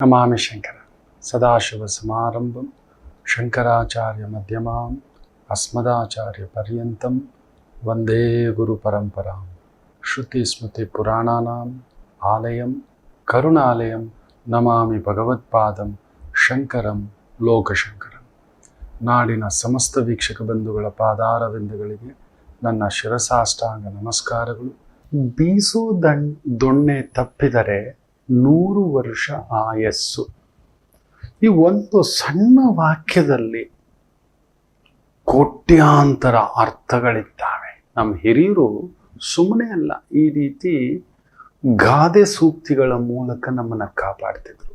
ನಮಾಮಿ ಶಂಕರ ಸದಾಶಿವ ಸಮಾರಂಭಂ ಶಂಕರಾಚಾರ್ಯ ಮಧ್ಯಮಾಂ ಅಸ್ಮದಾಚಾರ್ಯ ಪರ್ಯಂತಂ ವಂದೇ ಗುರು ಪರಂಪರಾಂ ಶ್ರುತಿ ಸ್ಮೃತಿ ಪುರಾಣಾನಾಂ ಆಲಯಂ ಕರುಣಾಲಯಂ ನಮಾಮಿ ಭಗವತ್ಪಾದಂ ಶಂಕರಂ ಲೋಕಶಂಕರಂ ನಾಡಿನ ಸಮಸ್ತ ವೀಕ್ಷಕ ಬಂಧುಗಳ ಪಾದಾರವಿಂದಗಳಿಗೆ ನನ್ನ ಶಿರಸಾಷ್ಟಾಂಗ ನಮಸ್ಕಾರಗಳು. ಬೀಸು ದಣ್ ದೊಣ್ಣೆ ತಪ್ಪಿದರೆ ನೂರು ವರ್ಷ ಆಯಸ್ಸು. ಈ ಒಂದು ಸಣ್ಣ ವಾಕ್ಯದಲ್ಲಿ ಕೋಟ್ಯಾಂತರ ಅರ್ಥಗಳಿದ್ದಾವೆ. ನಮ್ಮ ಹಿರಿಯರು ಸುಮ್ಮನೆ ಅಲ್ಲ, ಈ ರೀತಿ ಗಾದೆ ಸೂಕ್ತಿಗಳ ಮೂಲಕ ನಮ್ಮನ್ನು ಕಾಪಾಡ್ತಿದ್ರು.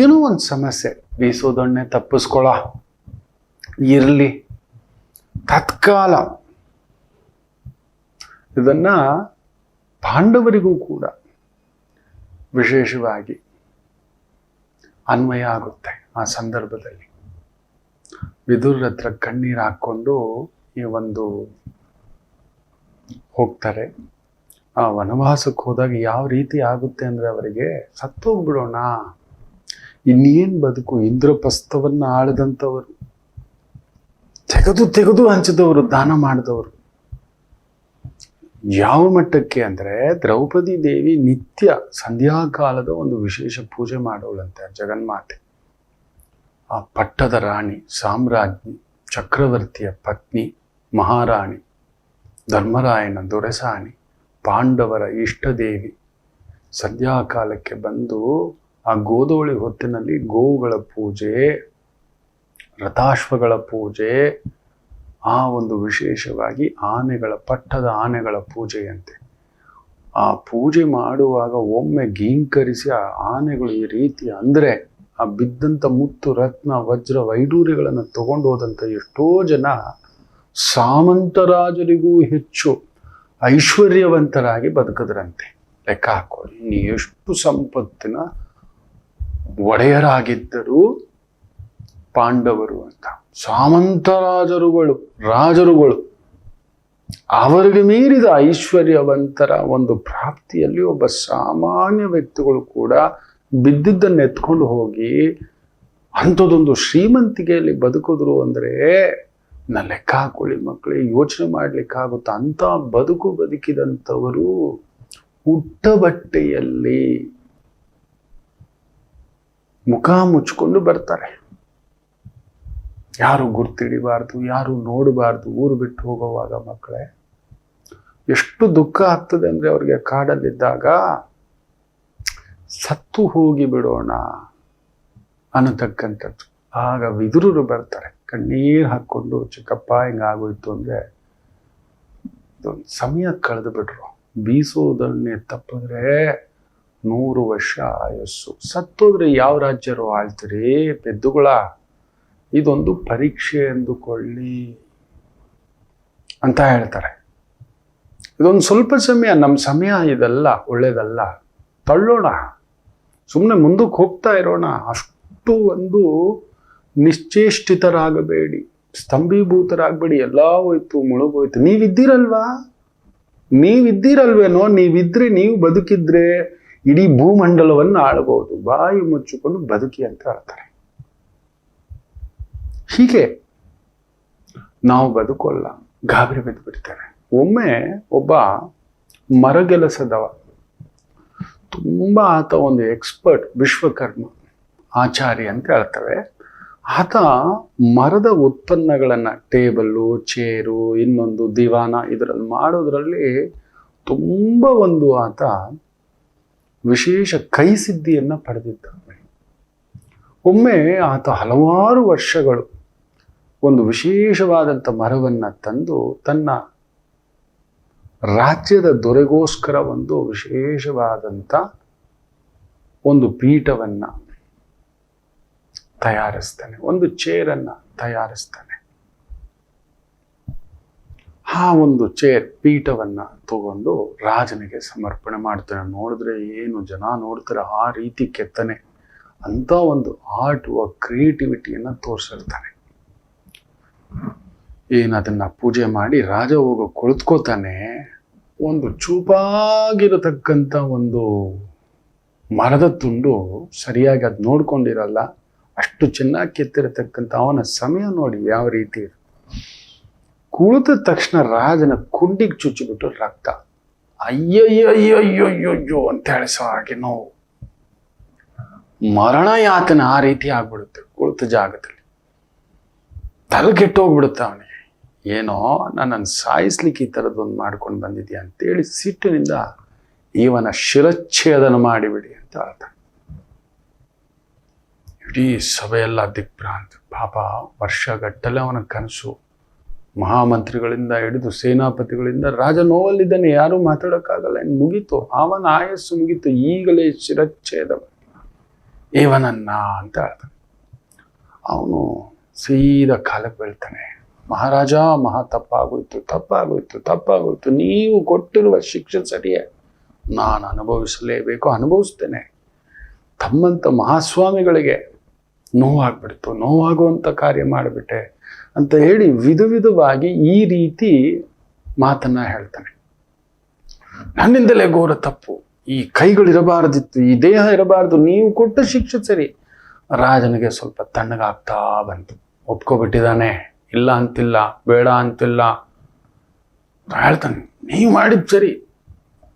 ಏನೋ ಒಂದು ಸಮಸ್ಯೆ, ಬೀಸೋದೊಣ್ಣೆ ತಪ್ಪಿಸ್ಕೊಳ, ಇರಲಿ, ತತ್ಕಾಲ. ಇದನ್ನ ಪಾಂಡವರಿಗೂ ಕೂಡ ವಿಶೇಷವಾಗಿ ಅನ್ವಯ ಆಗುತ್ತೆ ಆ ಸಂದರ್ಭದಲ್ಲಿ. ವಿದುರ್ ಹತ್ರ ಕಣ್ಣೀರು ಹಾಕ್ಕೊಂಡು ಈ ಒಂದು ಹೋಗ್ತಾರೆ. ಆ ವನವಾಸಕ್ಕೆ ಹೋದಾಗ ಯಾವ ರೀತಿ ಆಗುತ್ತೆ ಅಂದರೆ ಅವರಿಗೆ ಸತ್ತೋಗ್ಬಿಡೋಣ ಇನ್ನೇನು ಬದುಕು? ಇಂದ್ರಪ್ರಸ್ಥವನ್ನ ಆಳದಂಥವರು. ತೆಗೆದು ತೆಗೆದು ಹಂಚಿದವರು, ದಾನ ಮಾಡಿದವರು. ಯಾವ ಮಟ್ಟಕ್ಕೆ ಅಂದ್ರೆ ದ್ರೌಪದಿ ದೇವಿ ನಿತ್ಯ ಸಂಧ್ಯಾಕಾಲದ ಒಂದು ವಿಶೇಷ ಪೂಜೆ ಮಾಡೋಳಂತೆ ಜಗನ್ಮಾತೆ. ಆ ಪಟ್ಟದ ರಾಣಿ, ಸಾಮ್ರಾಜ್ಞಿ, ಚಕ್ರವರ್ತಿಯ ಪತ್ನಿ, ಮಹಾರಾಣಿ, ಧರ್ಮರಾಯನ ದೊರೆಸಾಣಿ, ಪಾಂಡವರ ಇಷ್ಟದೇವಿ ಸಂಧ್ಯಾಕಾಲಕ್ಕೆ ಬಂದು ಆ ಗೋದೋಳಿ ಹೊತ್ತಿನಲ್ಲಿ ಗೋವುಗಳ ಪೂಜೆ, ರಥಾಶ್ವಗಳ ಪೂಜೆ ಆ ಒಂದು ವಿಶೇಷವಾಗಿ ಆನೆಗಳ ಪಟ್ಟದ ಆನೆಗಳ ಪೂಜೆಯಂತೆ. ಆ ಪೂಜೆ ಮಾಡುವಾಗ ಒಮ್ಮೆ ಗೀಂಕರಿಸಿ ಆ ಆನೆಗಳು ಈ ರೀತಿ ಅಂದರೆ ಆ ಬಿದ್ದಂಥ ಮುತ್ತು, ರತ್ನ, ವಜ್ರ, ವೈಡೂರ್ಯಗಳನ್ನು ತಗೊಂಡು ಹೋದಂಥ ಎಷ್ಟೋ ಜನ ಸಾಮಂತರಾಜರಿಗೂ ಹೆಚ್ಚು ಐಶ್ವರ್ಯವಂತರಾಗಿ ಬದುಕದ್ರಂತೆ. ಲೆಕ್ಕ ಹಾಕೊಳ್ಳಿ ನೀ ಎಷ್ಟು ಸಂಪತ್ತಿನ ಒಡೆಯರಾಗಿದ್ದರೂ ಪಾಂಡವರು ಅಂತ. ಸಾಮಂತರಾಜರುಗಳು, ರಾಜರುಗಳು ರಾಜರುಗಳು ಅವರಿಗೆ ಮೀರಿದ ಐಶ್ವರ್ಯವಂತರ ಒಂದು ಪ್ರಾಪ್ತಿಯಲ್ಲಿ ಒಬ್ಬ ಸಾಮಾನ್ಯ ವ್ಯಕ್ತಿಗಳು ಕೂಡ ಬಿದ್ದಿದ್ದನ್ನು ಎತ್ಕೊಂಡು ಹೋಗಿ ಅಂಥದ್ದೊಂದು ಶ್ರೀಮಂತಿಕೆಯಲ್ಲಿ ಬದುಕಿದ್ರು ಅಂದರೆ, ನಾ ಲೆಕ್ಕ ಹಾಕೊಳ್ಳಿ ಮಕ್ಕಳಿಗೆ ಯೋಚನೆ ಮಾಡ್ಲಿಕ್ಕಾಗುತ್ತ ಅಂತ ಬದುಕು ಬದುಕಿದಂಥವರು ಹುಟ್ಟ ಬಟ್ಟೆಯಲ್ಲಿ ಮುಖ ಮುಚ್ಕೊಂಡು ಬರ್ತಾರೆ. ಯಾರು ಗುರ್ತಿಡಿಬಾರ್ದು, ಯಾರು ನೋಡಬಾರ್ದು, ಊರು ಬಿಟ್ಟು ಹೋಗುವಾಗ ಮಕ್ಕಳೇ, ಎಷ್ಟು ದುಃಖ ಆಗ್ತದೆ ಅಂದರೆ ಅವ್ರಿಗೆ ಕಾಡಲ್ಲಿದ್ದಾಗ, ಸತ್ತು ಹೋಗಿ ಬಿಡೋಣ ಅನ್ನತಕ್ಕಂಥದ್ದು. ಆಗ ವಿದುರರು ಬರ್ತಾರೆ. ಕಣ್ಣೀರು ಹಾಕ್ಕೊಂಡು, ಚಿಕ್ಕಪ್ಪ ಹಿಂಗಾಗೋಯ್ತು ಅಂದರೆ ಒಂದು ಸಮಯ ಕಳೆದು ಬಿಟ್ರು. ಬೀಸೋದನ್ನೇ ತಪ್ಪಿದ್ರೆ ನೂರು ವರ್ಷ ಆಯಸ್ಸು. ಸತ್ತೋದ್ರೆ ಯಾವ ರಾಜ್ಯರು ಆಳ್ತೀರಿ? ಪೆದ್ದುಗಳ ಇದೊಂದು ಪರೀಕ್ಷೆ ಎಂದುಕೊಳ್ಳಿ ಅಂತ ಹೇಳ್ತಾರೆ. ಇದೊಂದು ಸ್ವಲ್ಪ ಸಮಯ ನಮ್ಮ ಸಮಯ ಇದೆಲ್ಲ, ಒಳ್ಳೇದಲ್ಲ, ತಳ್ಳೋಣ. ಸುಮ್ಮನೆ ಮುಂದಕ್ಕೆ ಹೋಗ್ತಾ ಇರೋಣ. ಅಷ್ಟು ಒಂದು ನಿಶ್ಚೇಷ್ಟಿತರಾಗಬೇಡಿ, ಸ್ತಂಭೀಭೂತರಾಗಬೇಡಿ, ಎಲ್ಲ ಹೋಯ್ತು, ಮುಳುಗೋಯ್ತು. ನೀವಿದ್ದೀರಲ್ವಾ? ನೀವಿದ್ದೀರಲ್ವೇನೋ, ನೀವಿದ್ರೆ, ನೀವು ಬದುಕಿದ್ರೆ ಇಡೀ ಭೂಮಂಡಲವನ್ನು ಆಳಬಹುದು ಬಾಯಿ ಮುಚ್ಚಿಕೊಂಡು ಬದುಕಿ ಅಂತ ಹೇಳ್ತಾರೆ. ಹೀಗೆ ನಾವು ಬದುಕೋಲ್ಲ, ಗಾಬರಿ ಬಿದ್ದು ಬಿಡ್ತಾರೆ ಒಮ್ಮೆ ಒಬ್ಬ ಮರಗೆಲಸದವ, ತುಂಬ ಆತ ಒಂದು ಎಕ್ಸ್ಪರ್ಟ್ ವಿಶ್ವಕರ್ಮ, ಆಚಾರಿ ಅಂತ ಹೇಳ್ತವೆ. ಆತ ಮರದ ಉತ್ಪನ್ನಗಳನ್ನು, ಟೇಬಲ್ಲು, ಚೇರು, ಇನ್ನೊಂದು ದಿವಾನ ಇದರಲ್ಲಿ ಮಾಡೋದ್ರಲ್ಲಿ ತುಂಬ ಒಂದು ಆತ ವಿಶೇಷ ಕೈಸಿದ್ಧಿಯನ್ನು ಒಮ್ಮೆ ಆತ ಹಲವಾರು ವರ್ಷಗಳು ಒಂದು ವಿಶೇಷವಾದಂಥ ಮರವನ್ನು ತಂದು ತನ್ನ ರಾಜ್ಯದ ದೊರೆಗೋಸ್ಕರ ಒಂದು ವಿಶೇಷವಾದಂಥ ಒಂದು ಪೀಠವನ್ನು ತಯಾರಿಸ್ತಾನೆ, ಒಂದು ಚೇರನ್ನು ತಯಾರಿಸ್ತಾನೆ. ಆ ಒಂದು ಚೇರ್ ಪೀಠವನ್ನು ತಗೊಂಡು ರಾಜನಿಗೆ ಸಮರ್ಪಣೆ ಮಾಡ್ತಾನೆ. ನೋಡಿದ್ರೆ ಏನು ಜನ ನೋಡ್ತಾರೆ, ಆ ರೀತಿ ಕೆತ್ತನೆ. ಅಂತ ಒಂದು ಆರ್ಟ್ ಕ್ರಿಯೇಟಿವಿಟಿಯನ್ನು ತೋರಿಸಿರ್ತಾನೆ. ಏನು ಪೂಜೆ ಮಾಡಿ ರಾಜ ಹೋಗೋ ಕುಳಿತುಕೋತಾನೆ ಒಂದು ಚೂಪಾಗಿರತಕ್ಕಂಥ ಒಂದು ಮರದ ತುಂಡು ಸರಿಯಾಗಿ ಅದು ನೋಡ್ಕೊಂಡಿರಲ್ಲ, ಅಷ್ಟು ಚೆನ್ನಾಗಿ ಕೆತ್ತಿರತಕ್ಕಂಥ ಅವನ ಸಮಯ ನೋಡಿ ಯಾವ ರೀತಿ. ಕುಳಿತ ತಕ್ಷಣ ರಾಜನ ಕುಂಡಿಗೆ ಚುಚ್ಚಿಬಿಟ್ಟು ರಕ್ತ ಅಯ್ಯಯ್ಯಯ್ಯಯ್ಯಯ್ಯೋ ಅಂತ ಹೇಳಿಸೋ ಹಾಗೆ ನೋವು. ಮರಣ ಯಾತನ ಆ ರೀತಿ ಆಗ್ಬಿಡುತ್ತೆ, ಕುಳಿತ ಜಾಗದಲ್ಲಿ. ತಲೆ ಕೆಟ್ಟೋಗ್ಬಿಡುತ್ತೆ ಅವನಿಗೆ. ಏನೋ ನನ್ನನ್ನು ಸಾಯಿಸ್ಲಿಕ್ಕೆ ಈ ಥರದ್ದೊಂದು ಮಾಡ್ಕೊಂಡು ಬಂದಿದ್ಯಾ ಅಂತೇಳಿ ಸಿಟ್ಟಿನಿಂದ ಇವನ ಶಿರಚ್ಛೇದನ ಮಾಡಿಬಿಡಿ ಅಂತ ಹೇಳ್ತಾನೆ. ಇಡೀ ಸಭೆಯೆಲ್ಲ ದಿಗ್ಭ್ರಾಂತ. ಪಾಪ ವರ್ಷಗಟ್ಟಲೆ ಅವನ ಕನಸು. ಮಹಾಮಂತ್ರಿಗಳಿಂದ ಹಿಡಿದು ಸೇನಾಪತಿಗಳಿಂದ ರಾಜ ನೋವಲ್ಲಿದ್ದಾನೆ, ಯಾರೂ ಮಾತಾಡೋಕ್ಕಾಗಲ್ಲ ಮುಗೀತು. ಅವನ ಆಯಸ್ಸು ಮುಗೀತು, ಈಗಲೇ ಶಿರಚ್ಛೇದ ಇವನನ್ನ ಅಂತ ಹೇಳ್ತಾನೆ. ಅವನು ಸೀದಾ ಕಾಲಕ್ಕೆ ಬೀಳ್ತಾನೆ. ಮಹಾರಾಜ ಮಹಾ ತಪ್ಪಾಗೋಯ್ತು ತಪ್ಪಾಗೋಯ್ತು. ತಪ್ಪಾಗೋಯ್ತು ನೀವು ಕೊಟ್ಟಿರುವ ಶಿಕ್ಷೆ ಸರಿಯೇ. ನಾನು ಅನುಭವಿಸಲೇಬೇಕು, ಅನುಭವಿಸ್ತೇನೆ. ತಮ್ಮಂಥ ಮಹಾಸ್ವಾಮಿಗಳಿಗೆ ನೋವಾಗ್ಬಿಡ್ತು. ನೋವಾಗುವಂಥ ಕಾರ್ಯ ಮಾಡಿಬಿಟ್ಟೆ ಅಂತ ಹೇಳಿ ವಿಧ ವಿಧವಾಗಿ ಈ ರೀತಿ ಮಾತನ್ನು ಹೇಳ್ತಾನೆ. ನನ್ನಿಂದಲೇ ಘೋರ ತಪ್ಪು. ಈ ಕೈಗಳಿರಬಾರದಿತ್ತು ಈ ದೇಹ ಇರಬಾರದು. ನೀವು ಕೊಟ್ಟ ಶಿಕ್ಷೆ ಸರಿ. ರಾಜನಿಗೆ ಸ್ವಲ್ಪ ತಣ್ಣಗಾಗ್ತಾ ಬಂತು. ಒಪ್ಕೊಬಿಟ್ಟಿದ್ದಾನೆ. ಇಲ್ಲ ಅಂತಿಲ್ಲ, ಬೇಡ ಅಂತಿಲ್ಲ. ಹೇಳ್ತಾನೆ, ನೀವು ಮಾಡಿದ್ ಸರಿ.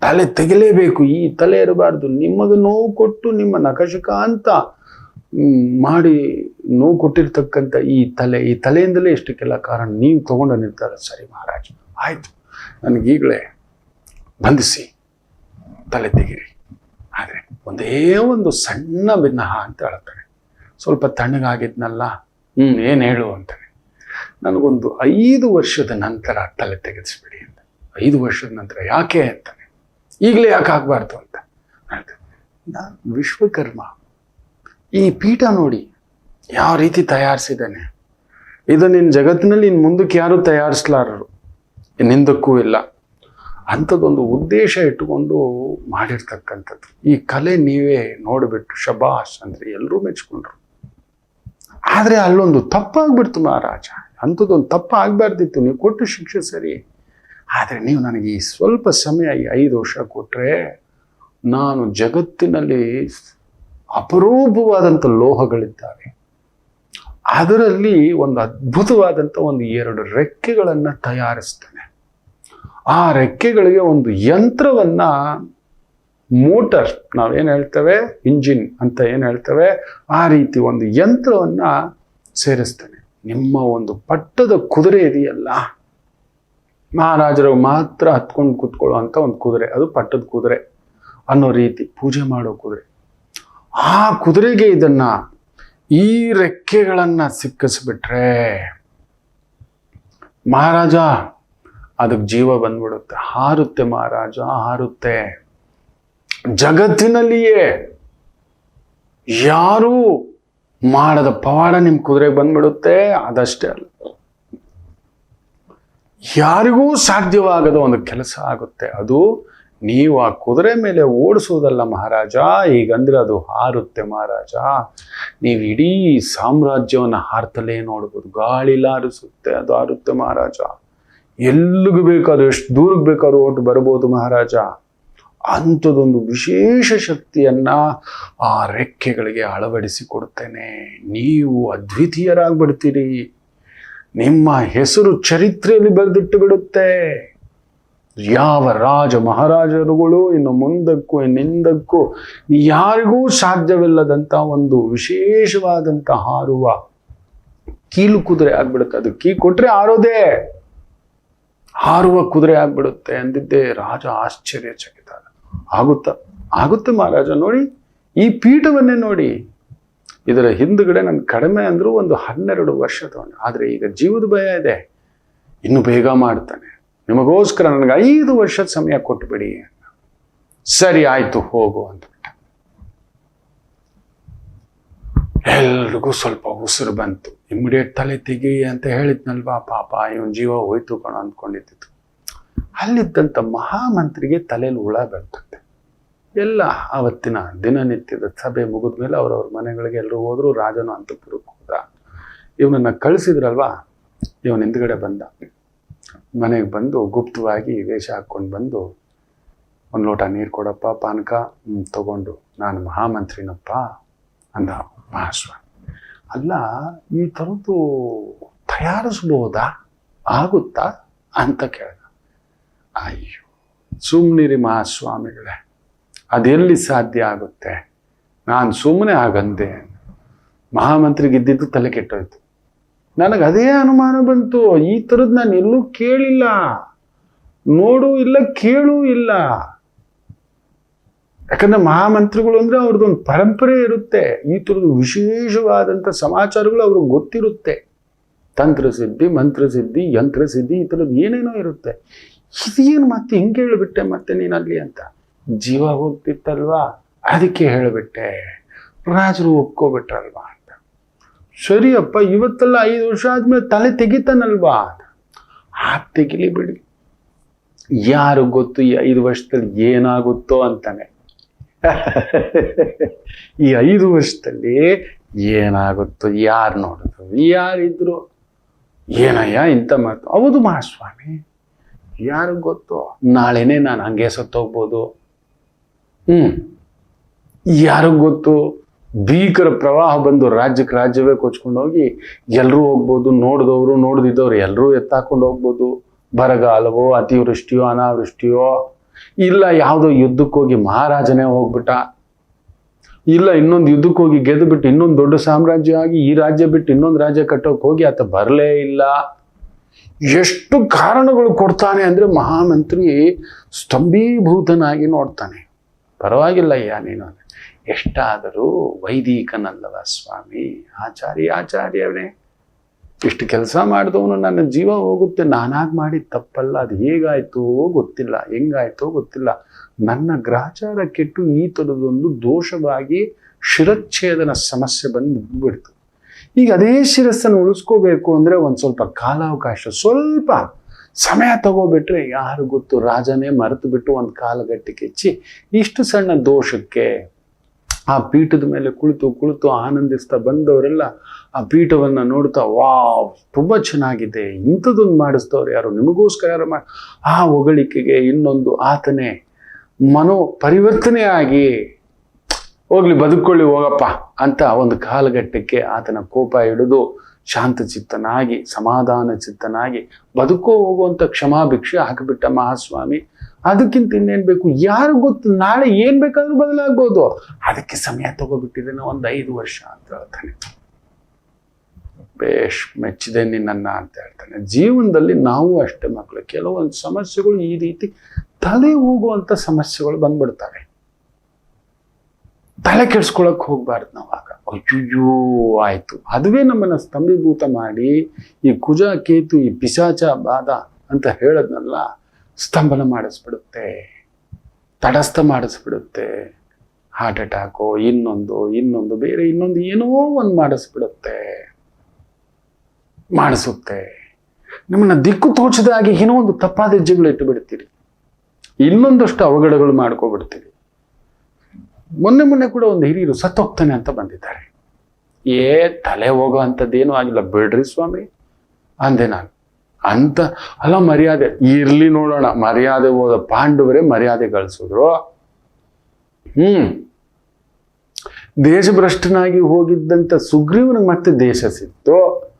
ತಲೆ ತೆಗಿಲೇಬೇಕು, ಈ ತಲೆ ಇರಬಾರ್ದು. ನಿಮಗೆ ನೋವು ಕೊಟ್ಟು ನಿಮ್ಮ ನಕಶಕ ಅಂತ ಮಾಡಿ ನೋವು ಕೊಟ್ಟಿರ್ತಕ್ಕಂಥ ಈ ತಲೆ, ಈ ತಲೆಯಿಂದಲೇ ಇಷ್ಟಕ್ಕೆಲ್ಲ ಕಾರಣ ನೀವು ತಗೊಂಡು ನಿರ್ಧಾರ ಸರಿ ಮಹಾರಾಜ. ಆಯ್ತು. ನನಗೀಗಲೇ ಬಂಧಿಸಿ. ತಲೆ ತೆಗಿರಿ. ಆದರೆ ಒಂದೇ ಒಂದು ಸಣ್ಣ ಭಿನ್ನಹ ಅಂತ ಹೇಳ್ತಾರೆ. ಸ್ವಲ್ಪ ತಣ್ಣಗಾಗಿದ್ನಲ್ಲ ಹ್ಞೂ ಏನು ಹೇಳು ಅಂತಾನೆ ನನಗೊಂದು ಐದು ವರ್ಷದ ನಂತರ ತಲೆ ತೆಗೆದಿಸ್ಬಿಡಿ ಅಂತ. ಐದು ವರ್ಷದ ನಂತರ ಯಾಕೆ ಅಂತಾನೆ ಈಗಲೇ ಯಾಕೆ ಆಗಬಾರ್ದು ಅಂತ. ನಾನು ವಿಶ್ವಕರ್ಮ. ಈ ಪೀಠ ನೋಡಿ ಯಾವ ರೀತಿ ತಯಾರಿಸಿದ್ದಾನೆ. ಇದು ನಿನ್ನ ಜಗತ್ತಿನಲ್ಲಿ ಇನ್ನು ಮುಂದಕ್ಕೆ ಯಾರೂ ತಯಾರಿಸ್ಲಾರರು? ಇನ್ನಿಂದಕ್ಕೂ ಇಲ್ಲ. ಅಂಥದ್ದೊಂದು ಉದ್ದೇಶ ಇಟ್ಟುಕೊಂಡು ಮಾಡಿರ್ತಕ್ಕಂಥದ್ದು. ಈ ಕಲೆ ನೀವೇ ನೋಡಿಬಿಟ್ಟು ಶಬಾಷ್ ಅಂದರೆ ಎಲ್ಲರೂ ಮೆಚ್ಕೊಂಡ್ರು. ಆದರೆ ಅಲ್ಲೊಂದು ತಪ್ಪಾಗ್ಬಿಡ್ತು ಮಹಾರಾಜ. ಅಂಥದ್ದೊಂದು ತಪ್ಪು ಆಗಬಾರ್ದಿತ್ತು ನೀವು ಕೊಟ್ಟು ಶಿಕ್ಷೆ ಸರಿ. ಆದರೆ ನೀವು ನನಗೆ ಈ ಸ್ವಲ್ಪ ಸಮಯ, ಈ ಐದು ವರ್ಷ ಕೊಟ್ಟರೆ ನಾನು ಜಗತ್ತಿನಲ್ಲಿ ಅಪರೂಪವಾದಂಥ ಲೋಹಗಳಿದ್ದಾವೆ. ಅದರಲ್ಲಿ ಒಂದು ಅದ್ಭುತವಾದಂಥ ಒಂದು ಎರಡು ರೆಕ್ಕೆಗಳನ್ನು ತಯಾರಿಸ್ತೇನೆ. ಆ ರೆಕ್ಕೆಗಳಿಗೆ ಒಂದು ಯಂತ್ರವನ್ನ ಮೋಟರ್ ನಾವೇನು ಹೇಳ್ತೇವೆ? ಇಂಜಿನ್ ಅಂತ ಏನು ಹೇಳ್ತೇವೆ? ಆ ರೀತಿ ಒಂದು ಯಂತ್ರವನ್ನು ಸೇರಿಸ್ತೇನೆ. ನಿಮ್ಮ ಒಂದು ಪಟ್ಟದ ಕುದುರೆ ಇದೆಯಲ್ಲ? ಮಹಾರಾಜರು ಮಾತ್ರ ಹತ್ಕೊಂಡು ಕೂತ್ಕೊಳ್ಳುವಂಥ ಒಂದು ಕುದುರೆ. ಅದು ಪಟ್ಟದ ಕುದುರೆ ಅನ್ನೋ ರೀತಿ ಪೂಜೆ ಮಾಡೋ ಕುದುರೆ. ಆ ಕುದುರೆಗೆ ಇದನ್ನು ಈ ರೆಕ್ಕೆಗಳನ್ನು ಸಿಕ್ಕಿಸ್ಬಿಟ್ರೆ ಮಹಾರಾಜ, ಅದಕ್ಕೆ ಜೀವ ಬಂದ್ಬಿಡುತ್ತೆ. ಹಾರುತ್ತೆ ಮಹಾರಾಜ, ಹಾರುತ್ತೆ. ಜಗತ್ತಿನಲ್ಲಿಯೇ ಯಾರೂ ಮಾಡದ ಪವಾಡ ನಿಮ್ಮ ಕುದುರೆಗೆ ಬಂದ್ಬಿಡುತ್ತೆ? ಅದಷ್ಟೇ ಅಲ್ಲ. ಯಾರಿಗೂ ಸಾಧ್ಯವಾಗದ ಒಂದು ಕೆಲಸ ಆಗುತ್ತೆ. ಅದು ನೀವು ಆ ಕುದುರೆ ಮೇಲೆ ಓಡಿಸೋದಲ್ಲ ಮಹಾರಾಜ. ಈಗಂದ್ರೆ ಅದು ಹಾರುತ್ತೆ ಮಹಾರಾಜ. ನೀವು ಇಡೀ ಸಾಮ್ರಾಜ್ಯವನ್ನು ಹಾರ್ತಲೇ ನೋಡ್ಬೋದು. ಗಾಳಿಲ ಹಾರಿಸುತ್ತೆ ಅದು ಹಾರುತ್ತೆ ಮಹಾರಾಜ. ಎಲ್ಲಿಗೂ ಬೇಕಾದ್ರೂ, ಎಷ್ಟು ದೂರಕ್ಕೆ ಬೇಕಾದ್ರೂ ಓಟು ಬರ್ಬೋದು ಮಹಾರಾಜ. ಅಂಥದ್ದೊಂದು ವಿಶೇಷ ಶಕ್ತಿಯನ್ನ ಆ ರೆಕ್ಕೆಗಳಿಗೆ ಅಳವಡಿಸಿಕೊಡ್ತೇನೆ ನೀವು ಅದ್ವಿತೀಯರಾಗ್ಬಿಡ್ತೀರಿ. ನಿಮ್ಮ ಹೆಸರು ಚರಿತ್ರೆಯಲ್ಲಿ ಬರೆದಿಟ್ಟು ಬಿಡುತ್ತೆ ಯಾವ ರಾಜ ಮಹಾರಾಜರುಗಳು ಇನ್ನು ಮುಂದಕ್ಕೂ ಇನ್ನಿಂದಕ್ಕೂ ಯಾರಿಗೂ ಸಾಧ್ಯವಿಲ್ಲದಂಥ ಒಂದು ವಿಶೇಷವಾದಂಥ ಹಾರುವ ಕೀಲು ಕುದುರೆ ಆಗ್ಬಿಡುತ್ತೆ. ಅದು ಕೀ ಕೊಟ್ರೆ ಹಾರೋದೇ. ಹಾರುವ ಕುದುರೆ ಆಗ್ಬಿಡುತ್ತೆ ಅಂದಿದ್ದೆ ರಾಜ ಆಶ್ಚರ್ಯಚಕಿತ. ಆಗುತ್ತಾ? ಆಗುತ್ತೆ ಮಹಾರಾಜ, ನೋಡಿ, ಈ ಪೀಠವನ್ನೇ ನೋಡಿ. ಇದರ ಹಿಂದುಗಡೆ ನಾನು ಕಡಿಮೆ ಅಂದರೂ ಒಂದು ಹನ್ನೆರಡು ವರ್ಷ ತಗೊಂಡು ಆದರೆ ಈಗ ಜೀವದ ಭಯ ಇದೆ. ಇನ್ನು ಬೇಗ ಮಾಡ್ತಾನೆ. ನಿಮಗೋಸ್ಕರ ನನಗೆ ಐದು ವರ್ಷದ ಸಮಯ ಕೊಟ್ಬಿಡಿ ಸರಿ, ಆಯಿತು, ಹೋಗು ಅಂದ್ಬಿಟ್ಟ ಎಲ್ರಿಗೂ ಸ್ವಲ್ಪ ಉಸಿರು ಬಂತು. ಇಮ್ಮಿಡಿಯೇಟ್ ತಲೆ ತೆಗಿ ಅಂತ ಹೇಳಿದ್ನಲ್ವಾ? ಪಾಪ, ಇವನ್ ಜೀವ ಹೋಯ್ತು ಕಣ ಅಂದ್ಕೊಂಡಿದ್ದು ಅಲ್ಲಿದ್ದಂಥ ಮಹಾಮಂತ್ರಿಗೆ ತಲೆಯಲ್ಲಿ ಹುಳ ಬರ್ತದೆ. ಎಲ್ಲ ಆವತ್ತಿನ ದಿನನಿತ್ಯದ ಸಭೆ ಮುಗಿದ ಮೇಲೆ ಅವ್ರವ್ರ ಮನೆಗಳಿಗೆ ಎಲ್ಲರೂ ಹೋದ್ರು, ರಾಜನು ಅಂತಪುರಕ್ಕೆ ಹೋದ. ಇವನನ್ನ ಕಳಿಸಿದ್ರಲ್ವಾ? ಇವನು ಹಿಂದ್ಗಡೆ ಬಂದ. ಮನೆಗೆ ಬಂದು ಗುಪ್ತವಾಗಿ ವೇಷ ಹಾಕ್ಕೊಂಡು ಬಂದು, ಒಂದು ಲೋಟ ನೀರು ಕೊಡಪ್ಪ, ಪಾನಕ ತಗೊಂಡು. ನಾನು ಮಹಾಮಂತ್ರಿನಪ್ಪ ಅಂದ. ಮಹಾಶ್ವ ಅಲ್ಲ, ಈ ಥರದ್ದು ತಯಾರಿಸ್ಬೋದಾ? ಆಗುತ್ತಾ? ಅಂತ ಕೇಳ್ದ. ಅಯ್ಯೋ ಸುಮ್ಮನಿರಿ ಮಹಾಸ್ವಾಮಿಗಳೇ, ಅದೆಲ್ಲಿ ಸಾಧ್ಯ ಆಗುತ್ತೆ? ನಾನು ಸುಮ್ಮನೆ ಆಗಂದೆ ಮಹಾಮಂತ್ರಿಗೆ ಇದ್ದಿದ್ದು ತಲೆ ಕೆಟ್ಟೋಯ್ತು. ನನಗೆ ಅದೇ ಅನುಮಾನ ಬಂತು. ಈ ಥರದ್ದು ನಾನು ಎಲ್ಲೂ ಕೇಳಿಲ್ಲ. ನೋಡು ಇಲ್ಲ, ಕೇಳು ಇಲ್ಲ. ಯಾಕಂದ್ರೆ ಮಹಾಮಂತ್ರಿಗಳು ಅಂದ್ರೆ ಅವ್ರದ್ದೊಂದು ಪರಂಪರೆ ಇರುತ್ತೆ. ಈ ಥರದ್ದು ವಿಶೇಷವಾದಂಥ ಸಮಾಚಾರಗಳು ಅವ್ರಿಗೆ ಗೊತ್ತಿರುತ್ತೆ. ತಂತ್ರಸಿದ್ಧಿ, ಮಂತ್ರಸಿದ್ಧಿ, ಯಂತ್ರಸಿದ್ಧಿ, ಈ ಥರದ್ದು ಏನೇನೋ ಇರುತ್ತೆ. ಇದೇನು ಮತ್ತೆ ಹಿಂಗೆ ಹೇಳಿಬಿಟ್ಟೆ ಮತ್ತೆ ನೀನಲ್ಲಿ ಅಂತ. ಜೀವ ಹೋಗ್ತಿತ್ತಲ್ವಾ? ಅದಕ್ಕೆ ಹೇಳಿಬಿಟ್ಟೆ, ರಾಜರು ಒಪ್ಕೋಬಿಟ್ರಲ್ವಾ ಅಂತ. ಸರಿಯಪ್ಪ, ಇವತ್ತೆಲ್ಲ ಐದು ವರ್ಷ ಆದ್ಮೇಲೆ ತಲೆ ತೆಗಿತಾನಲ್ವಾ ಆ ತೆಗಿಲಿ ಬಿಡಿ. ಯಾರು ಗೊತ್ತು ಈ ಐದು ವರ್ಷದಲ್ಲಿ ಏನಾಗುತ್ತೋ ಅಂತಾನೆ. ಈ ಐದು ವರ್ಷದಲ್ಲಿ ಏನಾಗುತ್ತೋ ಯಾರು ನೋಡಿದ್ರು, ಯಾರಿದ್ರು. ಏನಯ್ಯ ಇಂಥ ಮಾತು? ಹೌದು ಮಹಾಸ್ವಾಮಿ. ಯಾರು ಗೊತ್ತು? ನಾಳೆನೇ ನಾನು ಹಂಗೆ ಸತ್ತೋಗ್ಬೋದು ಹ್ಞೂ ಯಾರಿಗೆ ಗೊತ್ತು? ಭೀಕರ ಪ್ರವಾಹ ಬಂದು ರಾಜ್ಯಕ್ಕೆ ರಾಜ್ಯವೇ ಕೊಚ್ಕೊಂಡು ಹೋಗಿ ಎಲ್ಲರೂ ಹೋಗ್ಬೋದು, ನೋಡಿದವರು, ನೋಡ್ದಿದ್ದವ್ರು ಎಲ್ಲರೂ ಎತ್ತಾಕೊಂಡು ಹೋಗ್ಬೋದು. ಬರಗಾಲವೋ, ಅತಿವೃಷ್ಟಿಯೋ, ಅನಾವೃಷ್ಟಿಯೋ, ಇಲ್ಲ ಯಾವುದೋ ಯುದ್ಧಕ್ಕೆ ಹೋಗಿ ಮಹಾರಾಜನೇ ಹೋಗ್ಬಿಟ್ಟ. ಇಲ್ಲ ಇನ್ನೊಂದು ಯುದ್ಧಕ್ಕೆ ಹೋಗಿ ಗೆದ್ದು ಇನ್ನೊಂದು ದೊಡ್ಡ ಸಾಮ್ರಾಜ್ಯ ಆಗಿ ಈ ರಾಜ್ಯ ಬಿಟ್ಟು ಇನ್ನೊಂದು ರಾಜ್ಯ ಕಟ್ಟೋಕೆ ಹೋಗಿ ಆತ ಬರಲೇ ಇಲ್ಲ. ಎಷ್ಟು ಕಾರಣಗಳು ಕೊಡ್ತಾನೆ ಅಂದ್ರೆ ಮಹಾಮಂತ್ರಿ ಸ್ತಂಭೀಭೂತನಾಗಿ ನೋಡ್ತಾನೆ. ಪರವಾಗಿಲ್ಲ ಅಯ್ಯ ನೀನು ಎಷ್ಟಾದರೂ ವೈದಿಕನಲ್ಲವ ಸ್ವಾಮಿ. ಆಚಾರ್ಯ ಆಚಾರ್ಯವನೇ ಇಷ್ಟು ಕೆಲಸ ಮಾಡಿದವನು ನನ್ನ ಜೀವ ಹೋಗುತ್ತೆ. ನಾನಾಗಿ ಮಾಡಿದ ತಪ್ಪಲ್ಲ, ಅದು ಹೇಗಾಯ್ತೋ ಗೊತ್ತಿಲ್ಲ, ಹೆಂಗಾಯ್ತೋ ಗೊತ್ತಿಲ್ಲ. ನನ್ನ ಗ್ರಹಚಾರ ಕೆಟ್ಟು ಈ ಥರದೊಂದು ದೋಷವಾಗಿ ಶಿರಚ್ಛೇದನ ಸಮಸ್ಯೆ ಬಂದು ಬಿಡ್ತು. ಈಗ ಅದೇ ಶಿರಸ್ಸನ್ನು ಉಳಿಸ್ಕೋಬೇಕು ಅಂದ್ರೆ ಒಂದು ಸ್ವಲ್ಪ ಕಾಲಾವಕಾಶ, ಸ್ವಲ್ಪ ಸಮಯ ತಗೋಬಿಟ್ರೆ ಯಾರು ಗೊತ್ತು ರಾಜನೇ ಮರೆತು ಬಿಟ್ಟು ಒಂದು ಕಾಲಗಟ್ಟಿ ಕೆಚ್ಚಿ ಇಷ್ಟು ಸಣ್ಣ ದೋಷಕ್ಕೆ ಆ ಪೀಠದ ಮೇಲೆ ಕುಳಿತು ಕುಳಿತು ಆನಂದಿಸ್ತಾ ಬಂದವರೆಲ್ಲ ಆ ಪೀಠವನ್ನು ನೋಡ್ತಾ ವಾ ತುಂಬಾ ಚೆನ್ನಾಗಿದೆ. ಇಂಥದ್ದೊಂದು ಮಾಡಿಸ್ತವ್ರು ಯಾರು? ನಿಮಗೋಸ್ಕರ ಯಾರು ಮಾಡಿ ಆ ಹೊಗಳಿಕೆಗೆ ಇನ್ನೊಂದು ಆತನೇ ಮನೋ ಪರಿವರ್ತನೆ ಆಗಿ ಹೋಗ್ಲಿ ಬದುಕೊಳ್ಳಿ ಹೋಗಪ್ಪ ಅಂತ ಒಂದು ಕಾಲಘಟ್ಟಕ್ಕೆ ಆತನ ಕೋಪ ಹಿಡಿದು ಶಾಂತ ಚಿತ್ತನಾಗಿ ಸಮಾಧಾನ ಚಿತ್ತನಾಗಿ ಬದುಕೋ ಹೋಗುವಂಥ ಕ್ಷಮಾಭಿಕ್ಷೆ ಹಾಕಿಬಿಟ್ಟ ಮಹಾಸ್ವಾಮಿ. ಅದಕ್ಕಿಂತ ಇನ್ನೇನ್ ಬೇಕು? ಯಾರು ಗೊತ್ತು? ನಾಳೆ ಏನ್ ಬೇಕಾದ್ರೂ ಬದಲಾಗ್ಬೋದು. ಅದಕ್ಕೆ ಸಮಯ ತಗೋಬಿಟ್ಟಿದ್ದೇನೆ ಒಂದು ಐದು ವರ್ಷ ಅಂತ ಹೇಳ್ತಾನೆ. ಬೇಷ್, ಮೆಚ್ಚಿದೆ ನಿನ್ನ ಅಂತ ಹೇಳ್ತಾನೆ. ಜೀವನದಲ್ಲಿ ನಾವು ಅಷ್ಟೇ ಮಕ್ಕಳು. ಕೆಲವೊಂದು ಸಮಸ್ಯೆಗಳು ಈ ರೀತಿ ತಲೆ ಹೋಗುವಂಥ ಸಮಸ್ಯೆಗಳು ಬಂದ್ಬಿಡ್ತವೆ. ತಲೆ ಕೆಡ್ಸ್ಕೊಳಕ್ ಹೋಗ್ಬಾರ್ದು ನಾವಾಗ ಅಯ್ಯೋ ಆಯಿತು. ಅದುವೇ ನಮ್ಮನ್ನು ಸ್ತಂಭೀಭೂತ ಮಾಡಿ, ಈ ಕುಜ, ಕೇತು, ಈ ಪಿಶಾಚ, ಬಾದ ಅಂತ ಹೇಳದ್ನಲ್ಲ, ಸ್ತಂಭನ ಮಾಡಿಸ್ಬಿಡುತ್ತೆ. ತಡಸ್ಥ ಮಾಡಿಸ್ಬಿಡುತ್ತೆ. ಹಾರ್ಟ್ ಅಟ್ಯಾಕು, ಇನ್ನೊಂದು ಇನ್ನೊಂದು, ಬೇರೆ ಇನ್ನೊಂದು ಏನೋ ಒಂದು ಮಾಡಿಸ್ಬಿಡುತ್ತೆ. ಮಾಡಿಸುತ್ತೆ. ನಿಮ್ಮನ್ನು ದಿಕ್ಕು ತೋಚದ ಹಾಗೆ ಏನೋ ಒಂದು ತಪ್ಪಾದ ಹೆಜ್ಜೆಗಳು ಇಟ್ಟು ಬಿಡ್ತೀರಿ. ಇನ್ನೊಂದಷ್ಟು ಅವಘಡಗಳು ಮಾಡ್ಕೊಬಿಡ್ತೀರಿ. ಮೊನ್ನೆ ಮೊನ್ನೆ ಕೂಡ ಒಂದು ಹಿರಿಯರು ಸತ್ತೋಗ್ತಾನೆ ಅಂತ ಬಂದಿದ್ದಾರೆ. ಏ, ತಲೆ ಹೋಗೋ ಅಂಥದ್ದೇನೂ ಆಗಿಲ್ಲ. ಬಿಡ್ರಿ ಸ್ವಾಮಿ. ಅಂದೆ ನಾನು. ಅಂತ, ಅಲ್ಲ, ಮರ್ಯಾದೆ. ಇರ್ಲಿ ನೋಡೋಣ. ಮರ್ಯಾದೆ ಹೋದ ಪಾಂಡವರೇ ಮರ್ಯಾದೆ ಗಳಿಸಿದ್ರು. ಹ್ಮ್. ದೇಶಭ್ರಷ್ಟನಾಗಿ ಹೋಗಿದ್ದಂತ ಸುಗ್ರೀವನಿಗೆ ಮತ್ತೆ ದೇಶ ಸಿಕ್ತು.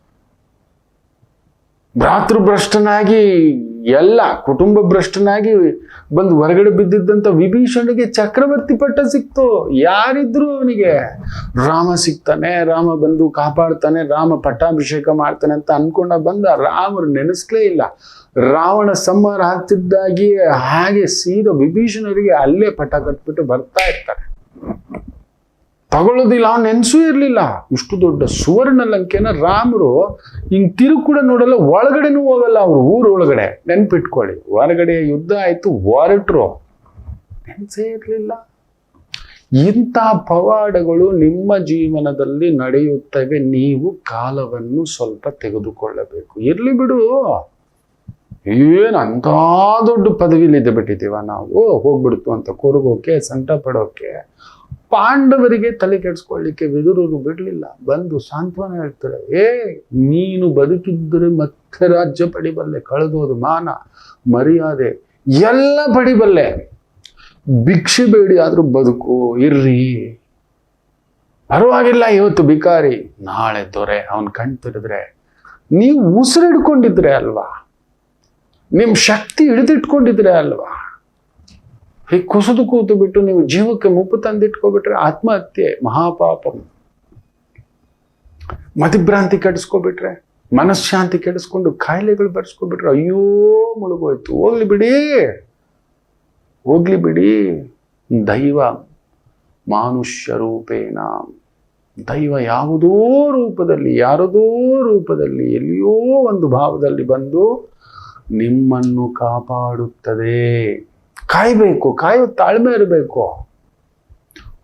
ಭ್ರಾತೃಭ್ರಷ್ಟನಾಗಿ ಎಲ್ಲ ಕುಟುಂಬ ಭ್ರಷ್ಟನಾಗಿ ಬಂದು ಹೊರಗಡೆ ಬಿದ್ದಿದ್ದಂತ ವಿಭೀಷಣಿಗೆ ಚಕ್ರವರ್ತಿ ಪಟ್ಟ ಸಿಕ್ತು. ಯಾರಿದ್ರು ಅವನಿಗೆ ರಾಮ ಸಿಗ್ತಾನೆ ರಾಮ ಬಂದು ಕಾಪಾಡ್ತಾನೆ, ರಾಮ ಪಟ್ಟಾಭಿಷೇಕ ಮಾಡ್ತಾನೆ ಅಂತ ಅನ್ಕೊಂಡ ಬಂದ ರಾಮರು ನೆನೆಸ್ಲೇ ಇಲ್ಲ. ರಾವಣ ಸಂಹಾರ ಆಗ್ತಿದ್ದಾಗಿಯೇ ಹಾಗೆ ಸೀದ ವಿಭೀಷಣರಿಗೆ ಅಲ್ಲೇ ಪಟ್ಟ ಕಟ್ಬಿಟ್ಟು ಬರ್ತಾ ಇರ್ತಾರೆ. ತಗೊಳ್ಳೋದಿಲ್ಲ ಅವ್ನು ನೆನ್ಸೂ ಇರ್ಲಿಲ್ಲ. ಇಷ್ಟು ದೊಡ್ಡ ಸುವರ್ಣ ಲಂಕೆನ ರಾಮರು ಹಿಂಗ್ ತಿರು ಕೂಡ ನೋಡಲ್ಲ, ಒಳಗಡೆನೂ ಹೋಗಲ್ಲ ಅವರು, ಊರೊಳಗಡೆ. ನೆನ್ಪಿಟ್ಕೊಳ್ಳಿ. ಹೊರಗಡೆ ಯುದ್ಧ ಆಯ್ತು, ಹೊರಟ್ರು. ನೆನ್ಸೇ ಇರ್ಲಿಲ್ಲ. ಇಂಥ ಪವಾಡಗಳು ನಿಮ್ಮ ಜೀವನದಲ್ಲಿ ನಡೆಯುತ್ತವೆ, ನೀವು ಕಾಲವನ್ನು ಸ್ವಲ್ಪ ತೆಗೆದುಕೊಳ್ಳಬೇಕು. ಇರ್ಲಿ ಬಿಡು. ಏನು ಅಂತ ದೊಡ್ಡ ಪದವಿಲಿದ್ದು ಬಿಟ್ಟಿದ್ದೀವ ನಾವು. ಹೋಗ್ಬಿಡ್ತು ಅಂತ, ಕೊರಗೋಕೆ, ಸಂಟ ಪಡೋಕೆ. ಪಾಂಡವರಿಗೆ ತಲೆ ಕೆಡಿಸ್ಕೊಳ್ಳಿಕ್ಕೆ ವಿದುರರು ಬಿಡ್ಲಿಲ್ಲ. ಬಂದು ಸಾಂತ್ವನ ಹೇಳ್ತಾರೆ, ಏ, ನೀನು ಬದುಕಿದ್ದರೆ ಮತ್ತೆ ರಾಜ್ಯ ಪಡಿಬಲ್ಲೆ, ಕಳೆದೋದು ಮಾನ, ಮರ್ಯಾದೆ, ಎಲ್ಲ ಪಡಿಬಲ್ಲೆ. ಭಿಕ್ಷೆ ಬೇಡಿ ಆದ್ರೂ ಬದುಕು, ಇರ್ರಿ. ಪರವಾಗಿಲ್ಲ ಇವತ್ತು ಬಿಕಾರಿ ನಾಳೆ ದೊರೆ, ಅವನ್ ಕಣ್ ತೆರೆದ್ರೆ. ನೀವು ಉಸಿರಿಡ್ಕೊಂಡಿದ್ರೆ ಅಲ್ವಾ? ನಿಮ್ ಶಕ್ತಿ ಹಿಡಿದಿಟ್ಕೊಂಡಿದ್ರೆ ಅಲ್ವಾ? ಹೀಗೆ ಕುಸಿದು ಕೂತು ಬಿಟ್ಟು ನೀವು ಜೀವಕ್ಕೆ ಮುಪ್ಪು ತಂದಿಟ್ಕೊಬಿಟ್ರೆ ಆತ್ಮಹತ್ಯೆ, ಮಹಾಪಾಪ. ಮತಿಭ್ರಾಂತಿ ಕೆಡಿಸ್ಕೊಬಿಟ್ರೆ ಮನಃಶಾಂತಿ ಕೆಡಿಸ್ಕೊಂಡು ಕಾಯಿಲೆಗಳು ಬರ್ಸ್ಕೊಬಿಟ್ರೆ ಅಯ್ಯೋ ಮುಳುಗೋಯ್ತು. ಹೋಗ್ಲಿ ಬಿಡಿ. ಹೋಗ್ಲಿ ಬಿಡಿ. ದೈವ ಮಾನುಷ್ಯ ರೂಪೇಣ. ದೈವ ಯಾವುದೋ ರೂಪದಲ್ಲಿ, ಯಾರದೋ ರೂಪದಲ್ಲಿ, ಎಲ್ಲಿಯೋ ಒಂದು ಭಾವದಲ್ಲಿ ಬಂದು ನಿಮ್ಮನ್ನು ಕಾಪಾಡುತ್ತದೆ. ಕಾಯ್ಬೇಕು ಕಾಯೋ ತಾಳ್ಮೆ ಇರಬೇಕು.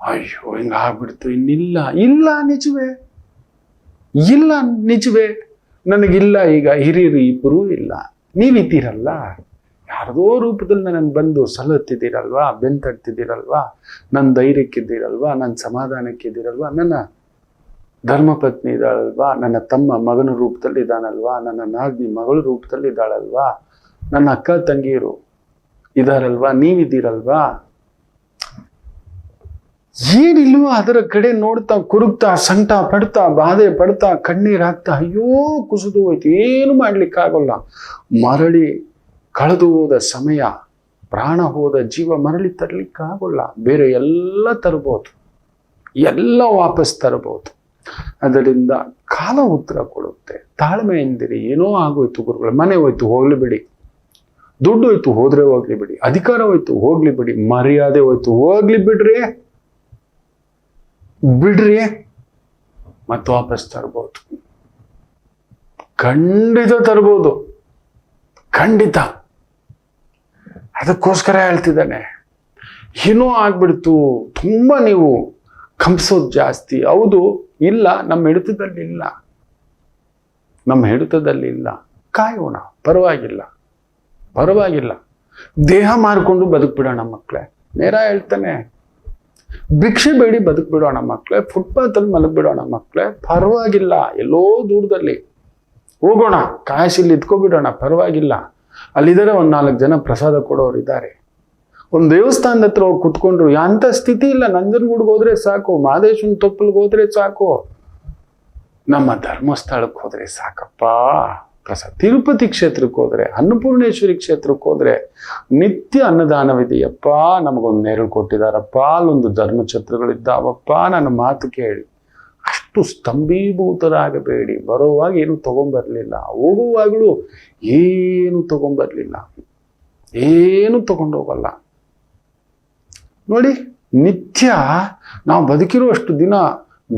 ಅಯ್ಯೋ ಹಿಂಗಾಗ್ಬಿಡ್ತು ಇನ್ನಿಲ್ಲ, ಇಲ್ಲ ನಿಜವೇ. ಇಲ್ಲ ನಿಜವೇ. ನನಗಿಲ್ಲ, ಈಗ ಹಿರಿಯರು ಇಬ್ಬರೂ ಇಲ್ಲ. ನೀವಿದ್ದೀರಲ್ಲ? ಯಾರದೋ ರೂಪದಲ್ಲಿ ನನಗೆ ಬಂದು ಸಲುತ್ತಿದ್ದೀರಲ್ವಾ ಬೆಂತಡ್ತಿದ್ದೀರಲ್ವಾ? ನನ್ನ ಧೈರ್ಯಕ್ಕಿದ್ದೀರಲ್ವಾ? ನನ್ನ ಸಮಾಧಾನಕ್ಕಿದ್ದೀರಲ್ವಾ? ನನ್ನ ಧರ್ಮಪತ್ನಿ ಇದ್ದಾಳಲ್ವಾ ನನ್ನ ತಮ್ಮ ಮಗನ ರೂಪದಲ್ಲಿ ಇದ್ದಾನಲ್ವಾ ನನ್ನ ನಾಗ್ನಿ ಮಗಳ ರೂಪದಲ್ಲಿ ಇದ್ದಾಳಲ್ವಾ ನನ್ನ ಅಕ್ಕ ತಂಗಿಯರು ಇದಾರಲ್ವಾ? ನೀವಿದ್ದೀರಲ್ವಾ? ಏನಿಲ್ವೋ ಅದರ ಕಡೆ ನೋಡ್ತಾ ಕುರುಗ್ತಾ ಸಂಕಟ ಪಡ್ತಾ, ಬಾಧೆ ಪಡ್ತಾ, ಕಣ್ಣೀರ್ ಹಾಕ್ತಾ, ಅಯ್ಯೋ, ಕುಸಿದು ಹೋಯ್ತು. ಏನು ಮಾಡ್ಲಿಕ್ಕಾಗಲ್ಲ. ಮರಳಿ ಕಳೆದು ಹೋದ ಸಮಯ, ಪ್ರಾಣ ಹೋದ ಜೀವ ಮರಳಿ ತರ್ಲಿಕ್ಕಾಗಲ್ಲ. ಬೇರೆ ಎಲ್ಲ ತರಬಹುದು ಎಲ್ಲ ವಾಪಸ್ ತರಬಹುದು ಅದರಿಂದ ಕಾಲ ಉತ್ತರ ಕೊಡುತ್ತೆ. ತಾಳ್ಮೆಯಿಂದಿರಿ ಏನೋ ಆಗೋಯ್ತು ಗುರುಗಳು. ಮನೆ ಹೋಯ್ತು, ಹೋಗ್ಲಿ ಬಿಡಿ. ದುಡ್ಡು ಹೋಯ್ತು, ಹೋದ್ರೆ ಹೋಗ್ಲಿ ಬಿಡಿ. ಅಧಿಕಾರ ಹೋಯ್ತು, ಹೋಗ್ಲಿ ಬಿಡಿ. ಮರ್ಯಾದೆ ಹೋಯ್ತು, ಹೋಗ್ಲಿ ಬಿಡ್ರಿ. ಬಿಡ್ರಿ. ಮತ್ತೆ ವಾಪಸ್ ತರ್ಬೋದು. ಖಂಡಿತ ತರ್ಬೋದು. ಖಂಡಿತ. ಅದಕ್ಕೋಸ್ಕರ ಹೇಳ್ತಿದ್ದಾನೆ. ಏನೋ ಆಗ್ಬಿಡ್ತು. ತುಂಬಾ ನೀವು ಕಂಪ್ಸೋದು ಜಾಸ್ತಿ. ಹೌದು, ಇಲ್ಲ, ನಮ್ಮ ಹಿಡಿತದಲ್ಲಿ ಇಲ್ಲ. ನಮ್ಮ ಹಿಡಿತದಲ್ಲಿ ಇಲ್ಲ. ಕಾಯೋಣ. ಪರವಾಗಿಲ್ಲ. ಪರವಾಗಿಲ್ಲ. ದೇಹ ಮಾರ್ಕೊಂಡು ಬದುಕ್ಬಿಡೋಣ ಮಕ್ಕಳೇ ನೇರ ಹೇಳ್ತಾನೆ. ಭಿಕ್ಷೆ ಬೇಡಿ ಬದುಕ್ಬಿಡೋಣ ಮಕ್ಕಳೇ ಫುಟ್ಪಾತಲ್ಲಿ ಮಲಗ್ಬಿಡೋಣ ಮಕ್ಕಳೇ ಪರವಾಗಿಲ್ಲ. ಎಲ್ಲೋ ದೂರದಲ್ಲಿ. ಹೋಗೋಣ. ಕಾಯಿಸಿಲ್ಲಿ ಇದ್ಕೊಬಿಡೋಣ. ಪರವಾಗಿಲ್ಲ. ಅಲ್ಲಿದ್ದಾರೆ ಒಂದು ನಾಲ್ಕು ಜನ ಪ್ರಸಾದ ಕೊಡೋರು ಇದ್ದಾರೆ. ಒಂದು ದೇವಸ್ಥಾನದ ಹತ್ರ ಹೋಗಿ ಕುತ್ಕೊಂಡ್ರು. ಅಂಥ ಸ್ಥಿತಿ ಇಲ್ಲ. ನಂಜನಗೂಡ್ಗೆ ಹೋದ್ರೆ ಸಾಕು. ಮಾದೇಶನ ತೊಪ್ಪಲ್ಗೆ ಹೋದ್ರೆ ಸಾಕು. ನಮ್ಮ ಧರ್ಮಸ್ಥಳಕ್ಕೆ ಹೋದ್ರೆ ಸಾಕಪ್ಪ. ಪ್ರಸಾದ ತಿರುಪತಿ ಕ್ಷೇತ್ರಕ್ಕೆ ಹೋದ್ರೆ, ಅನ್ನಪೂರ್ಣೇಶ್ವರಿ ಕ್ಷೇತ್ರಕ್ಕೆ ಹೋದ್ರೆ ನಿತ್ಯ ಅನ್ನದಾನವಿದೆಯಪ್ಪ, ನಮಗೊಂದು ನೆರಳು ಕೊಟ್ಟಿದಾರಪ್ಪ ಅಲ್ಲೊಂದು ಧರ್ಮಛತ್ರಗಳಿದ್ದಾವಪ್ಪ ನನ್ನ ಮಾತು ಕೇಳಿ. ಅಷ್ಟು ಸ್ತಂಭೀಭೂತರಾಗಬೇಡಿ. ಬರೋವಾಗ ಏನು ತಗೊಂಬರ್ಲಿಲ್ಲ. ಹೋಗುವಾಗಲೂ ಏನು ತಗೊಂಬರ್ಲಿಲ್ಲ. ಏನು ತಗೊಂಡೋಗಲ್ಲ. ನೋಡಿ, ನಿತ್ಯ ನಾವು ಬದುಕಿರುವಷ್ಟು ದಿನ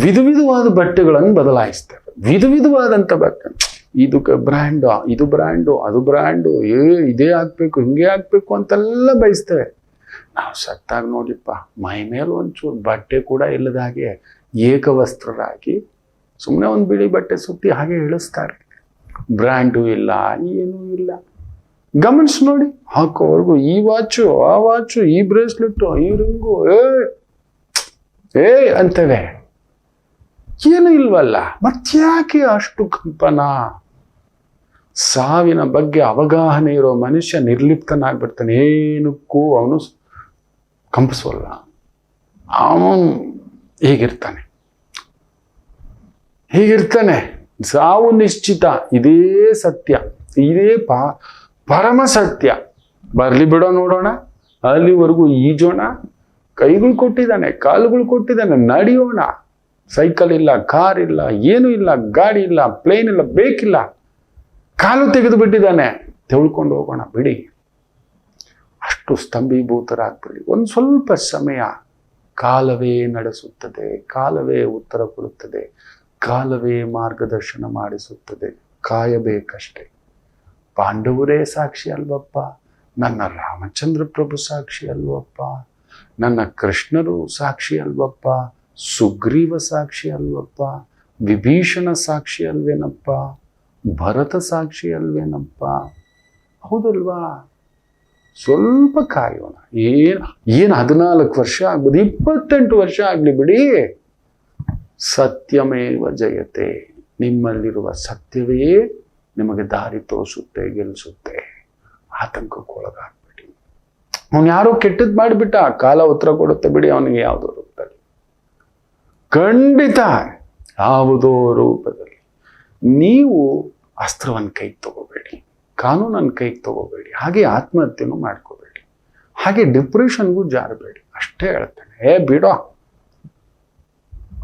ವಿಧ ವಿಧವಾದ ಬಟ್ಟೆಗಳನ್ನು ಬದಲಾಯಿಸ್ತೇವೆ. ವಿಧ ವಿಧವಾದಂಥ ಬಟ್ಟೆ. ಇದು ಬ್ರ್ಯಾಂಡು ಇದು ಬ್ರ್ಯಾಂಡು ಅದು ಬ್ರ್ಯಾಂಡು ಏ, ಇದೇ ಹಾಕ್ಬೇಕು ಹಿಂಗೆ ಹಾಕ್ಬೇಕು ಅಂತೆಲ್ಲ ಬಯಸ್ತೇವೆ. ನಾವು ಸತ್ತಾಗ ನೋಡಿಪ್ಪ, ಮೈ ಮೇಲೆ ಒಂಚೂರು ಬಟ್ಟೆ ಕೂಡ ಇಲ್ಲದ ಹಾಗೆ ಏಕವಸ್ತ್ರರಾಗಿ ಸುಮ್ಮನೆ ಒಂದು ಬಿಳಿ ಬಟ್ಟೆ ಸುತ್ತಿ ಹಾಗೆ ಇಳಿಸ್ತಾರೆ. ಬ್ರ್ಯಾಂಡು ಇಲ್ಲ, ಏನೂ ಇಲ್ಲ. ಗಮನಿಸಿ ನೋಡಿ, ಹಾಕೋವರೆಗೂ ಈ ವಾಚು, ಆ ವಾಚು, ಈ ಬ್ರೇಸ್ಲೆಟ್ಟು, ಈ ರಿಂಗು, ಏ ಏ, ಅಂತವೆ. ಏನು ಇಲ್ವಲ್ಲ, ಮತ್ತ್ಯಾಕೆ ಅಷ್ಟು ಕಂಪನ? ಸಾವಿನ ಬಗ್ಗೆ ಅವಗಾಹನೆ ಇರೋ ಮನುಷ್ಯ ನಿರ್ಲಿಪ್ತನಾಗ್ಬಿಡ್ತಾನೆ. ಏನಕ್ಕೂ ಅವನು ಕಂಪಿಸೋಲ್ಲ. ಅವನು ಹೀಗಿರ್ತಾನೆ. ಹೀಗಿರ್ತಾನೆ. ಸಾವು ನಿಶ್ಚಿತ. ಇದೇ ಸತ್ಯ. ಇದೇ ಪಾ ಪರಮ ಸತ್ಯ. ಬರಲಿ ಬಿಡೋ ನೋಡೋಣ. ಅಲ್ಲಿವರೆಗೂ ಈಜೋಣ. ಕೈಗಳು ಕೊಟ್ಟಿದ್ದಾನೆ, ಕಾಲುಗಳು ಕೊಟ್ಟಿದ್ದಾನೆ, ನಡೆಯೋಣ. ಸೈಕಲ್ ಇಲ್ಲ, ಕಾರ್ ಇಲ್ಲ, ಏನೂ ಇಲ್ಲ, ಗಾಡಿ ಇಲ್ಲ, ಪ್ಲೇನ್ ಇಲ್ಲ, ಬೇಕಿಲ್ಲ. ಕಾಲು ತೆಗೆದು ಬಿಟ್ಟಿದ್ದಾನೆ ತೆಳ್ಕೊಂಡು ಹೋಗೋಣ, ಬಿಡಿ. ಅಷ್ಟು ಸ್ತಂಭೀಭೂತರಾಗ್ಬಿಡಿ. ಒಂದು ಸ್ವಲ್ಪ ಸಮಯ ಕಾಲವೇ ನಡೆಸುತ್ತದೆ, ಕಾಲವೇ ಉತ್ತರ ಕೊಡುತ್ತದೆ, ಕಾಲವೇ ಮಾರ್ಗದರ್ಶನ ಮಾಡಿಸುತ್ತದೆ, ಕಾಯಬೇಕಷ್ಟೆ. ಪಾಂಡವರೇ ಸಾಕ್ಷಿ ಅಲ್ವಪ್ಪ, ನನ್ನ ರಾಮಚಂದ್ರ ಪ್ರಭು ಸಾಕ್ಷಿ ಅಲ್ವಪ್ಪ, ನನ್ನ ಕೃಷ್ಣರು ಸಾಕ್ಷಿ ಅಲ್ವಪ್ಪ, ಸುಗ್ರೀವ ಸಾಕ್ಷಿ ಅಲ್ವಪ್ಪ, ವಿಭೀಷಣ ಸಾಕ್ಷಿ ಅಲ್ವೇನಪ್ಪ? ಭರತ ಸಾಕ್ಷಿ ಅಲ್ವೇನಪ್ಪ? ಹೌದಲ್ವಾ? ಸ್ವಲ್ಪ ಕಾಯೋಣ. ಏನು ಏನು ಹದಿನಾಲ್ಕು ವರ್ಷ ಆಗ್ಬೋದು, ಇಪ್ಪತ್ತೆಂಟು ವರ್ಷ ಆಗಲಿ ಬಿಡಿ. ಸತ್ಯಮೇವ ಜಯತೆ. ನಿಮ್ಮಲ್ಲಿರುವ ಸತ್ಯವೇ ನಿಮಗೆ ದಾರಿ ತೋರಿಸುತ್ತೆ ಗೆಲ್ಲಿಸುತ್ತೆ ಆತಂಕಕ್ಕೊಳಗಾಗ್ಬಿಡಿ. ಅವನು ಯಾರೋ ಕೆಟ್ಟದ್ದು ಮಾಡಿಬಿಟ್ಟ ಕಾಲ ಉತ್ತರ ಕೊಡುತ್ತೆ ಬಿಡಿ ಅವನಿಗೆ ಯಾವುದೋ ರೂಪದಲ್ಲಿ. ಖಂಡಿತ ಯಾವುದೋ ರೂಪದಲ್ಲಿ. ನೀವು ಅಸ್ತ್ರವನ್ನು ಕೈಗೆ ತಗೋಬೇಡಿ ಕಾನೂನನ್ನು ಕೈಗೆ ತಗೋಬೇಡಿ, ಹಾಗೆ ಆತ್ಮಹತ್ಯೆನೂ ಮಾಡ್ಕೋಬೇಡಿ, ಹಾಗೆ ಡಿಪ್ರೆಷನ್ಗೂ ಜಾರಬೇಡಿ. ಅಷ್ಟೇ ಹೇಳ್ತಾನೆ. ಏ, ಬಿಡೋ.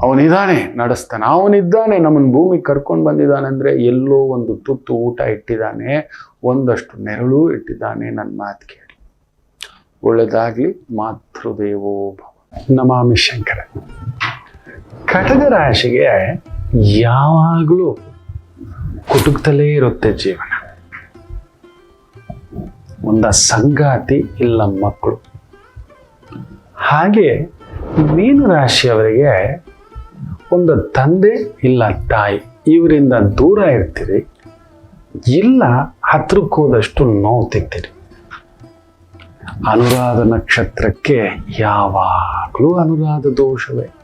ಅವನಿದ್ದಾನೆ, ನಡೆಸ್ತಾನೆ. ಅವನಿದ್ದಾನೆ ನಮ್ಮನ್ನು ಭೂಮಿಗೆ ಕರ್ಕೊಂಡು ಬಂದಿದ್ದಾನೆ ಅಂದರೆ ಎಲ್ಲೋ ಒಂದು ತುತ್ತು ಊಟ ಇಟ್ಟಿದ್ದಾನೆ, ಒಂದಷ್ಟು ನೆರಳು ಇಟ್ಟಿದ್ದಾನೆ ನನ್ನ ಮಾತು ಕೇಳಿ. ಒಳ್ಳೆಯದಾಗಲಿ ಮಾತೃದೇವೋ ಭವ. ನಮಾಮಿ ಶಂಕರ. ಕಟಗ ರಾಶಿಗೆ ಯಾವಾಗಲೂ ಕುಟುಕ್ತಲೇ ಇರುತ್ತೆ ಜೀವನ. ಒಂದ ಸಂಗಾತಿ ಇಲ್ಲ ಮಕ್ಕಳು. ಹಾಗೆ ಮೀನು ರಾಶಿಯವರಿಗೆ ಒಂದು ತಂದೆ ಇಲ್ಲ ತಾಯಿ. ಇವರಿಂದ ದೂರ ಇರ್ತೀರಿ. ಇಲ್ಲ ಹತ್ರಕ್ಕೆ ಹೋದಷ್ಟು ನೋವು ತಿಂತೀರಿ. ಅನುರಾಧ ನಕ್ಷತ್ರಕ್ಕೆ ಯಾವಾಗಲೂ ಅನುರಾಧ ದೋಷವೇ.